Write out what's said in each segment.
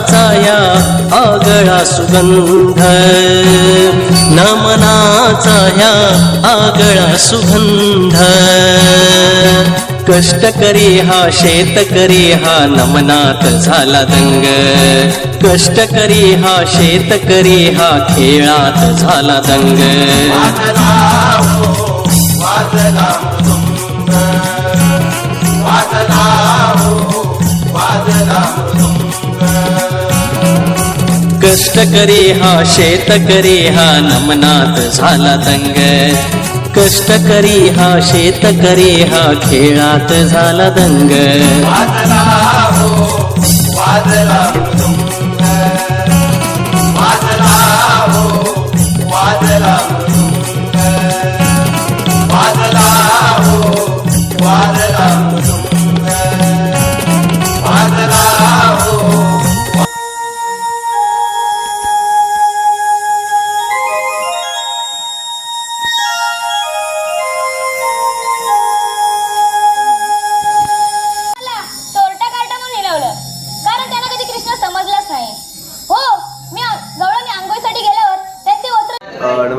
नमनाचाया आगळा सुगंध. नमनाचा आगळा सुगंध. कष्टकरी हा शेतकरी हा नमनात झाला दंग. कष्टकरी हा शेतकरी हा खेळात झाला दंग. हो, हो. कष्ट करी हा शेतकरी हा नमनात झाला दंग. कष्टकरी हा शेतकरी हा खेळात झाला दंग. मला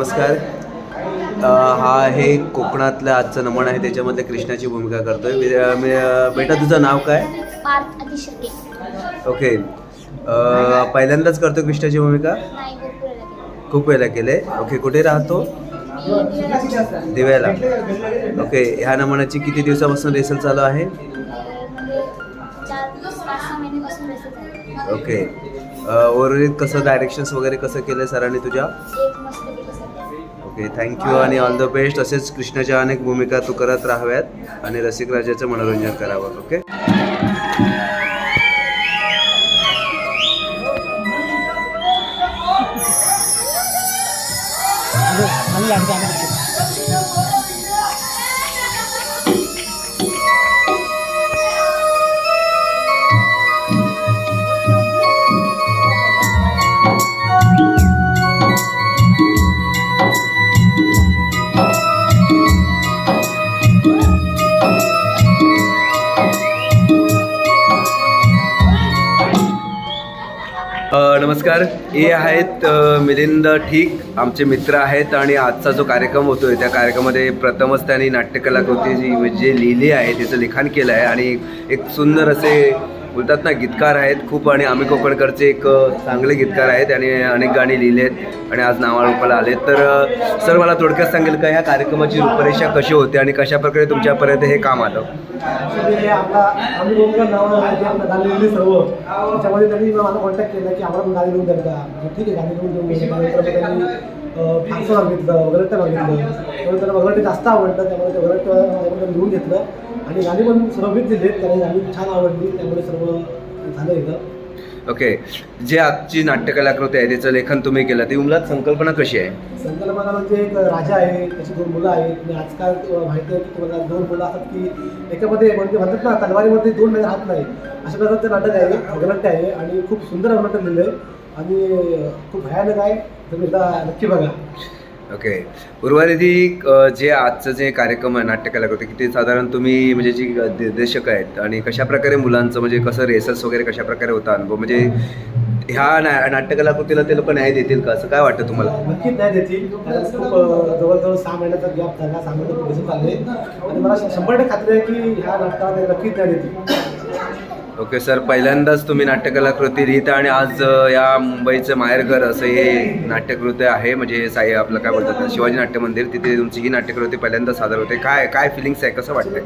नमस्कार. हा आहे कोकणातला आजचा नमन आहे त्याच्यामध्ये कृष्णाची भूमिका करतोय. बेटा तुझं नाव काय? ओके. पहिल्यांदाच करतो कृष्णाची भूमिका. खूप वेळेला केले. ओके कुठे राहतो? दिव्याला- ओके ह्या नमनाची किती दिवसापासून रेसल चालू आहे? ओके. उर्वरित कसं डायरेक्शन्स वगैरे कसं केलं सरांनी तुझ्या? ओके थँक्यू आणि ऑल द बेस्ट असेच कृष्णाच्या अनेक भूमिका तू करत राहाव्यात आणि रसिक राजाचं मनोरंजन करावं ओके नमस्कार. हे आहेत मिलिंद ठीक. आमचे मित्र आहेत आणि आजचा जो कार्यक्रम होतो आहे त्या कार्यक्रमामध्ये प्रथमच त्यांनी नाट्यकलाकृती जी जे लिहिली आहे त्याचं लिखाण केलं आहे आणि एक सुंदर असे बोलतात ना गीतकार आहेत खूप आणि आम्ही कोकणकरचे एक चांगले गीतकार आहेत आणि अनेक गाणी लिहिली आहेत आणि आज नावारूपाला आलेत. तर सर मला थोडक्यात सांगेल का ह्या कार्यक्रमाची रूपरेषा कशी होते आणि कशा प्रकारे तुमच्यापर्यंत हे काम आलं? त्याच्यामध्ये त्यांनी मला कॉन्टॅक्ट केला की आम्हाला गाणी लिहून म्हणजे ठीक आहे गाणी लिहून देऊ. म्हणजे फारसं मागितलं वगैरे मागितलं त्यामुळे त्यांना वगैरे जास्त आवडलं त्यामुळे ते वगैरे लिहून घेतलं. आणि गाणी पण सर्वच दिले त्यांना गाणी छान आवडली त्यामुळे सर्व झालं इथं. ओके. जे आजची नाट्यकलाकृती आहे तिचं लेखन तुम्ही केलं ती मुलात संकल्पना कशी आहे? संकल्पना म्हणजे एक राजा आहे त्याची दोन मुलं आहेत. आणि आजकाल माहिती आहे की तुम्हाला दोन मुलं असतात की एकामध्ये म्हणजे म्हणतात ना तलवारीमध्ये दोन महिने हात नाही. अशा प्रकारचं नाटक आहे अग्रनाट्य आहे आणि खूप सुंदर अग्रनाट्य लिहिलं आहे आणि खूप भयानक आहे. तुम्ही एकदा नक्की बघा. ओके. उर्वरित जे आजचं जे कार्यक्रम आहे नाट्यकलाकृती की ते साधारण तुम्ही म्हणजे जी निर्देशक आहेत आणि कशाप्रकारे मुलांचं म्हणजे कसं रेसर्स वगैरे कशाप्रकारे होता अनुभव म्हणजे ह्या ना नाट्यकलाकृतीला ते लोक न्याय देतील का? असं काय वाटतं तुम्हाला? नक्कीच न्याय देतील. खूप जवळजवळ सहा महिन्याचा गॅप झाला सहा महिने चालले आणि मला शंभर टक्के खात्री आहे की ह्या नाटकाला नक्कीच न्याय देतील. ओके सर पहिल्यांदाच तुम्ही नाट्यकलाकृती लिहिता आणि आज या मुंबईचं माहेरघर असं हे नाट्यकृती आहे म्हणजे साई आपलं काय बोलतात शिवाजी नाट्य मंदिर तिथे तुमची ही नाट्यकृती पहिल्यांदा सादर होते. काय काय फिलिंग्स आहे कसं वाटतंय?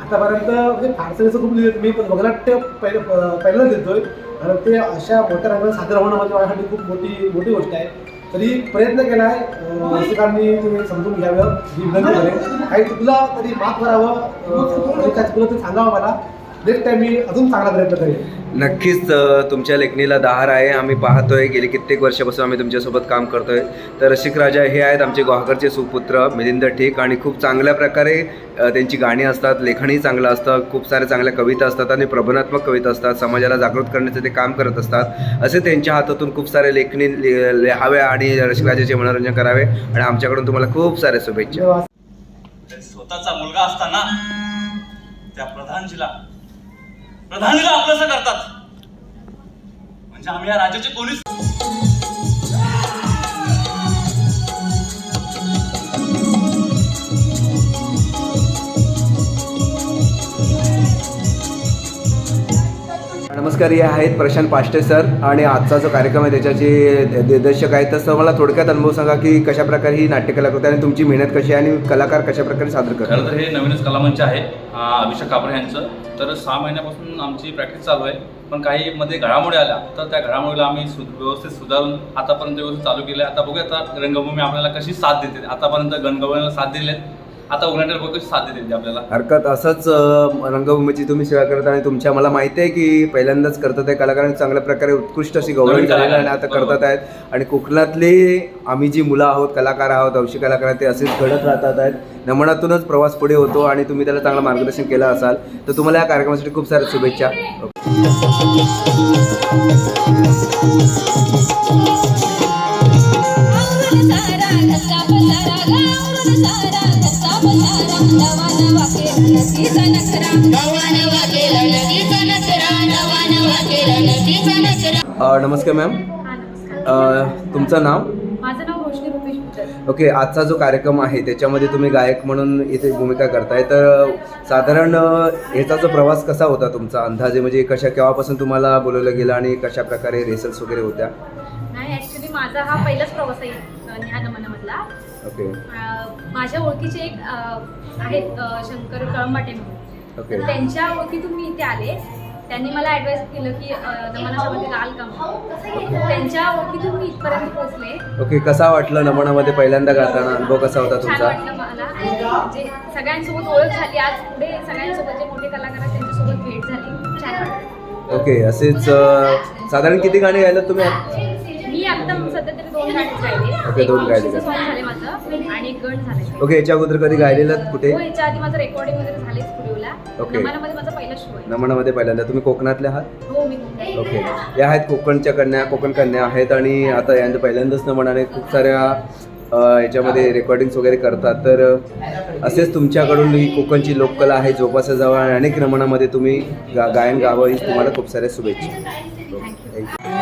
आतापर्यंत म्हणजे फारसं खूप मी पण वगनाट्य पहिलं पहिल्यांदा देतोय कारण ते अशा मोठ्या रंगात सादर होणं म्हणजे माझ्यासाठी खूप मोठी मोठी गोष्ट आहे. तरी प्रयत्न केला आहे रसिकांनी समजून घ्यावं ही विनंती काही चुकलं तरी माफ करावं काही काय चुकलं ते सांगावं मला. नेक्स्ट टाइम मी अजून चांगला प्रयत्न करेन. नक्कीच अ, तुमच्या लेखणीला दहार आहे. आम्ही पाहतोय गेली कित्येक वर्षापासून आम्ही तुमच्यासोबत काम करतोय. तर रसिक राजा हे आहेत आमचे गुहागरचे सुपुत्र मिलिंद ठीक. आणि खूप चांगल्या प्रकारे अ, त्यांची गाणी असतात लेखनही चांगलं असतं खूप साऱ्या चांगल्या कविता असतात आणि प्रबोधात्मक कविता असतात. समाजाला जागृत करण्याचं ते काम करत असतात. असे त्यांच्या हातातून खूप सारे लेखणी लि- लिहाव्या आणि रसिक राजाचे मनोरंजन करावे. आणि आमच्याकडून तुम्हाला खूप साऱ्या शुभेच्छा. स्वतःचा मुलगा असताना त्या प्रधानजीला प्रधान आपलंसं करतात. म्हणजे आम्ही या राज्याचे कोणीच नमस्कार हे आहेत प्रशांत पाष्टे सर आणि आजचा जो कार्यक्रम आहे त्याच्याचे दिग्दर्शक आहेत. तसं मला थोडक्यात अनुभव सांगा की कशाप्रकारे ही नाट्यकला करते आणि तुमची मेहनत कशी आहे आणि कलाकार कशाप्रकारे सादर खरं करतात तर हे नवीनच कलामंच आहे अभिषेक कापरे यांचं. तर सहा महिन्यापासून आमची प्रॅक्टिस चालू आहे पण काही मध्ये घडामोडी आल्या तर त्या घडामोडीला आम्ही सु व्यवस्थित सुधारून आतापर्यंत व्यवस्थित चालू केलं आहे आता बघूया आता रंगभूमी आपल्याला कशी साथ देते. आतापर्यंत रंगभूमीला साथ दिली आता उघडण्याला बघू देते आपल्याला. हरकत असंच रंगभूमीची तुम्ही सेवा करता आणि तुमच्या मला माहिती आहे की पहिल्यांदाच करतात आहे कलाकारांनी चांगल्या प्रकारे उत्कृष्ट अशी गौरव झालेली आहे आणि. आता करतात आहेत. आणि कोकणातले आम्ही जी मुलं आहोत कलाकार आहोत हौशी कलाकार आहेत, ते असेच घडत राहतात आहेत. नमनातूनच प्रवास पुढे होतो आणि तुम्ही त्याला चांगलं मार्गदर्शन केलं असाल तर तुम्हाला या कार्यक्रमासाठी खूप साऱ्या शुभेच्छा. नमस्कार मॅम. तुमचं नाव? माझं नाव रोशनी रुपेश ओके आजचा जो कार्यक्रम आहे त्याच्यामध्ये तुम्ही गायक म्हणून इथे भूमिका करताय. तर साधारण ह्याचा जो प्रवास कसा होता तुमचा? अंदाजे म्हणजे कशा केव्हापासून तुम्हाला बोलवलं गेलं आणि कशा प्रकारे रेसल्स वगैरे होत्या? नाही ॲक्च्युली माझा हा पहिलाच प्रवास आहे अ, ह्या नमनामधला. ओके. माझ्या ओळखीचे एक आहेत शंकर कळंबाटे म्हणून. ओके. त्यांच्या ओळखीतून मी इथे आले. त्यांनी मला ॲडवाईस केलं की अ, नमनाच्यामध्ये घाल का. त्यांच्या ओळखीतून मी इथपर्यंत पोहोचले. ओके कसा वाटलं नमनामध्ये पहिल्यांदा गाताना? अनुभव कसा होता छान तुमचा? वाटलं मला. आणि जे सगळ्यांसोबत ओळख झाली आज पुढे सगळ्यांसोबत जे मोठे कलाकार आहेत त्यांच्यासोबत भेट झाली. खूप छान वाटलं. ओके असेच अ, साधारण किती गाणी गायलात तुम्ही? मी आता सध्या तरी दोन गायले. ओके, दोन गायले. song झाले माझं आणि एक गण झाले ओके याच्या अगोदर कधी गायलेलं कुठे? हो याच्या आधी माझं रेकॉर्डिंग वगैरे झाले स्टुडिओला. ओके. नमानामध्ये माझा पहिला शो आहे. नमनामध्ये पहिल्यांदा. तुम्ही कोकणातले आहात? हो मी मुंबई ओके या आहेत कोकणच्या कन्या कोकण कन्या आहेत आणि आता यांचं पहिल्यांदाच न म्हणाने खूप साऱ्या अ, याच्यामध्ये रेकॉर्डिंग्स वगैरे करतात. तर अ, असेच तुमच्याकडून ही कोकणची लोककला आहे जोपासल्या जावं आणि अनेक नमनामध्ये तुम्ही गा गायन गावं ही तुम्हाला खूप साऱ्या शुभेच्छा. थँक्यू.